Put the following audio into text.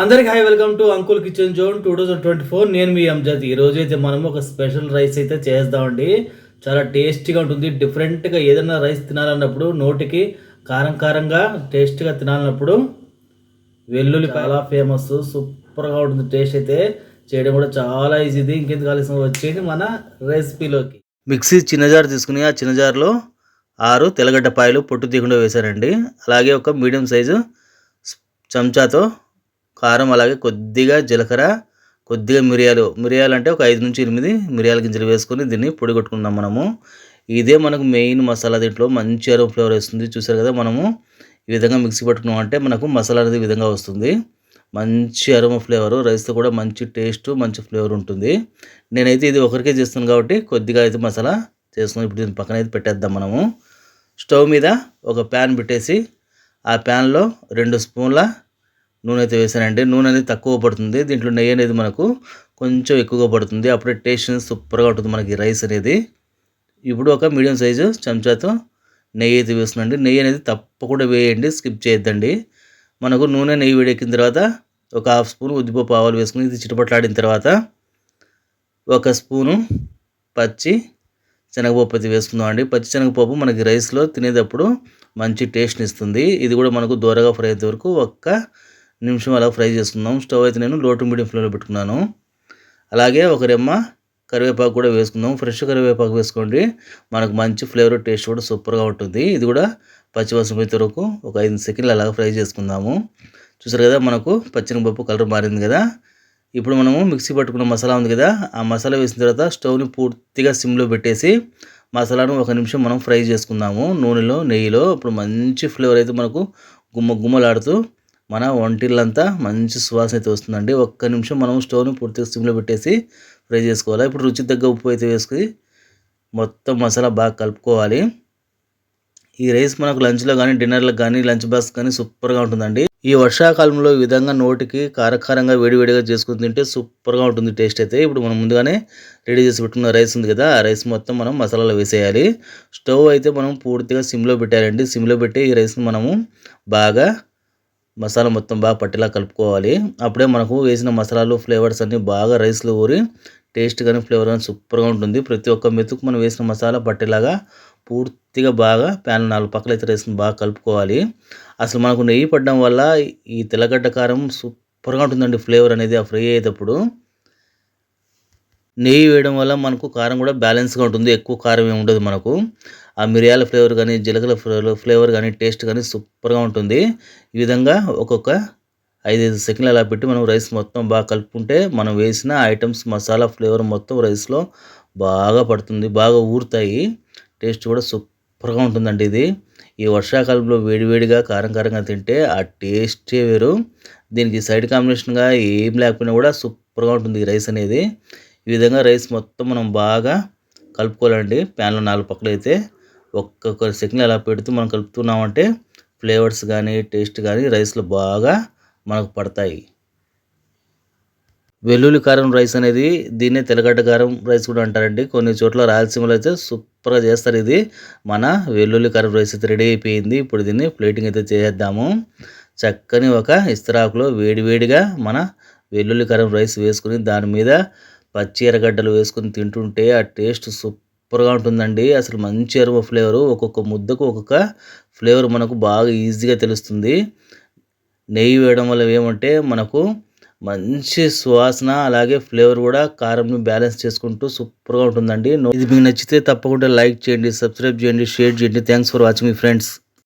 అందరికి hi welcome to uncle kitchen zone two thousand twenty four. నేను మీ అంజద్. ఈ రోజు అయితే మనం ఒక స్పెషల్ రైస్ అయితే చేద్దామండి. చాలా టేస్టీగా ఉంటుంది. డిఫరెంట్గా ఏదైనా రైస్ తినాలన్నప్పుడు నోటికి కారం కారంగా టేస్ట్గా తినాలన్నప్పుడు వెల్లుల్లి చాలా ఫేమస్ సూపర్గా ఉంటుంది టేస్ట్ అయితే. చేయడం కూడా చాలా ఈజీది. ఇంకెందుకు కావాల్సిన వచ్చేది మన రెసిపీలోకి. మిక్సీ చిన్న జార్ తీసుకుని ఆ చిన్న జార్లో ఆరు తెల్లగడ్డ పాయలు పొట్టు తీయకుండా వేశారండి. అలాగే ఒక మీడియం సైజు చెంచాతో కారం అలాగే కొద్దిగా జీలకర్ర కొద్దిగా మిరియాలు. మిరియాలు అంటే ఒక ఐదు నుంచి ఎనిమిది మిరియాల గింజలు వేసుకొని దీన్ని పొడి కొట్టుకుందాం మనము. ఇదే మనకు మెయిన్ మసాలా దీంట్లో. మంచి అరవ ఫ్లేవర్ వస్తుంది. చూసారు కదా మనము ఈ విధంగా మిక్సీ పట్టుకున్నాం అంటే మనకు మసాలా అనేది విధంగా వస్తుంది. మంచి అరోమా ఫ్లేవరు రైస్తో కూడా మంచి టేస్ట్ మంచి ఫ్లేవర్ ఉంటుంది. నేనైతే ఇది ఒకరికే చేస్తాను కాబట్టి కొద్దిగా అయితే మసాలా చేసుకుని ఇప్పుడు దీని పక్కన అయితే పెట్టేద్దాం మనము. స్టవ్ మీద ఒక ప్యాన్ పెట్టేసి ఆ ప్యాన్లో రెండు స్పూన్ల నూనె అయితే వేసానండి నూనె అనేది తక్కువ పడుతుంది. దీంట్లో నెయ్యి అనేది మనకు కొంచెం ఎక్కువగా పడుతుంది. అప్పుడే టేస్ట్ అనేది సూపర్గా ఉంటుంది మనకి రైస్ అనేది. ఇప్పుడు ఒక మీడియం సైజు చెంచాతో నెయ్యి అయితే వేస్తుందండి నెయ్యి అనేది తప్పకుండా వేయండి స్కిప్ చేయొద్దండి. మనకు నూనె నెయ్యి వేడెక్కిన తర్వాత ఒక హాఫ్ స్పూన్ ఉద్దిపప్పు ఆవాలు వేసుకుని ఇది చిటపట్లాడిన తర్వాత ఒక స్పూను పచ్చి శనగపప్పు అయితే వేసుకుందాం అండి. పచ్చి శనగపప్పు మనకి రైస్లో తినేటప్పుడు మంచి టేస్ట్ని ఇస్తుంది. ఇది కూడా మనకు దూరగా ఫ్రై అయ్యేంత వరకు ఒక్క నిమిషం అలా ఫ్రై చేసుకుందాం. స్టవ్ అయితే నేను లో టు మీడియం ఫ్లేమ్లో పెట్టుకున్నాను. అలాగే ఒక రెమ్మ కరివేపాకు కూడా వేసుకుందాం. ఫ్రెష్ కరివేపాకు వేసుకోండి. మనకు మంచి ఫ్లేవర్ టేస్ట్ కూడా సూపర్గా ఉంటుంది. ఇది కూడా పచ్చివాసన వరకు ఒక ఐదు సెకండ్లు అలాగ ఫ్రై చేసుకుందాము. చూసారు కదా మనకు పచ్చెనగపప్పు కలర్ మారింది కదా. ఇప్పుడు మనము మిక్సీ పట్టుకున్న మసాలా ఉంది కదా ఆ మసాలా వేసిన తర్వాత స్టవ్ని పూర్తిగా సిమ్లో పెట్టేసి మసాలాను ఒక నిమిషం మనం ఫ్రై చేసుకుందాము. నూనెలో నెయ్యిలో ఇప్పుడు మంచి ఫ్లేవర్ అయితే మనకు గుమ్మ గుమ్మలాడుతూ మన వంటిల్లంతా మంచి సువాసన అయితే వస్తుందండి. ఒక్క నిమిషం మనం స్టవ్ని పూర్తిగా సిమ్లో పెట్టేసి ఫ్రై చేసుకోవాలి. ఇప్పుడు రుచి తగ్గ ఉప్పు అయితే వేసుకుని మొత్తం మసాలా బాగా కలుపుకోవాలి. ఈ రైస్ మనకు లంచ్లో కానీ డిన్నర్లో కానీ లంచ్ బాక్స్ కానీ సూపర్గా ఉంటుందండి. ఈ వర్షాకాలంలో ఈ విధంగా నోటికి కారకారంగా వేడివేడిగా చేసుకుని తింటే సూపర్గా ఉంటుంది టేస్ట్ అయితే. ఇప్పుడు మనం ముందుగానే రెడీ చేసి పెట్టుకున్న రైస్ ఉంది కదా ఆ రైస్ మొత్తం మనం మసాలాలో వేసేయాలి. స్టవ్ అయితే మనం పూర్తిగా సిమ్లో పెట్టాలండి. సిమ్లో పెట్టి ఈ రైస్ని మనము బాగా మసాలా మొత్తం బాగా పట్టేలా కలుపుకోవాలి. అప్పుడే మనకు వేసిన మసాలాలు ఫ్లేవర్స్ అన్నీ బాగా రైస్లో ఊరి టేస్ట్ కానీ ఫ్లేవర్ కానీ సూపర్గా ఉంటుంది. ప్రతి ఒక్క మెతుకు మనం వేసిన మసాలా పట్టేలాగా పూర్తిగా బాగా ప్యాన్ నాలుగు పక్కల అయితే రైస్ని బాగా కలుపుకోవాలి. అసలు మనకు నెయ్యి పడడం వల్ల ఈ తెల్లగడ్డ కారం సూపర్గా ఉంటుందండి ఫ్లేవర్ అనేది ఆ ఫ్రై అయ్యేటప్పుడు. నెయ్యి వేయడం వల్ల మనకు కారం కూడా బ్యాలెన్స్గా ఉంటుంది. ఎక్కువ కారం ఏమి ఉండదు మనకు. ఆ మిరియాల ఫ్లేవర్ కానీ జీలకర్ర ఫ్లేవర్ ఫ్లేవర్ కానీ టేస్ట్ కానీ సూపర్గా ఉంటుంది. ఈ విధంగా ఒక్కొక్క ఐదైదు సెకండ్లు అలా పెట్టి మనం రైస్ మొత్తం బాగా కలుపుకుంటే మనం వేసిన ఐటమ్స్ మసాలా ఫ్లేవర్ మొత్తం రైస్లో బాగా పడుతుంది. బాగా ఊరుతాయి. టేస్ట్ కూడా సూపర్గా ఉంటుందండి ఇది. ఈ వర్షాకాలంలో వేడివేడిగా కారం కారంగా తింటే ఆ టేస్టే వేరు. దీనికి సైడ్ కాంబినేషన్గా ఏం లేకపోయినా కూడా సూపర్గా ఉంటుంది ఈ రైస్ అనేది. ఈ విధంగా రైస్ మొత్తం మనం బాగా కలుపుకోవాలండి. ప్యాన్లో నాలుగు పక్కలైతే అయితే ఒక్కొక్క సెకండ్ అలా పెడుతూ మనం కలుపుతున్నామంటే ఫ్లేవర్స్ కానీ టేస్ట్ కానీ రైస్లో బాగా మనకు పడతాయి. వెల్లుల్లి కారం రైస్ అనేది దీన్నే తెల్లగడ్డ కారం రైస్ కూడా అంటారండి. కొన్ని చోట్ల రాయలసీమలో అయితే సూపర్గా చేస్తారు ఇది. మన వెల్లుల్లి కారం రైస్ అయితే రెడీ అయిపోయింది. ఇప్పుడు దీన్ని ప్లేటింగ్ అయితే చేద్దాము చక్కని ఒక ఇస్తరాకులో వేడివేడిగా మన వెల్లుల్లి కారం రైస్ వేసుకుని దాని మీద పచ్చి ఎర్రగడ్డలు వేసుకుని తింటుంటే ఆ టేస్ట్ సూపర్గా ఉంటుందండి. అసలు మంచి అరుమ ఫ్లేవరు. ఒక్కొక్క ముద్దకు ఒక్కొక్క ఫ్లేవర్ మనకు బాగా ఈజీగా తెలుస్తుంది. నెయ్యి వేయడం వల్ల ఏమంటే మనకు మంచి సువాసన అలాగే ఫ్లేవర్ కూడా కారంని బ్యాలెన్స్ చేసుకుంటూ సూపర్గా ఉంటుందండి. ఇది మీకు నచ్చితే తప్పకుండా లైక్ చేయండి సబ్స్క్రైబ్ చేయండి షేర్ చేయండి. థ్యాంక్స్ ఫర్ వాచింగ్ మీ ఫ్రెండ్స్.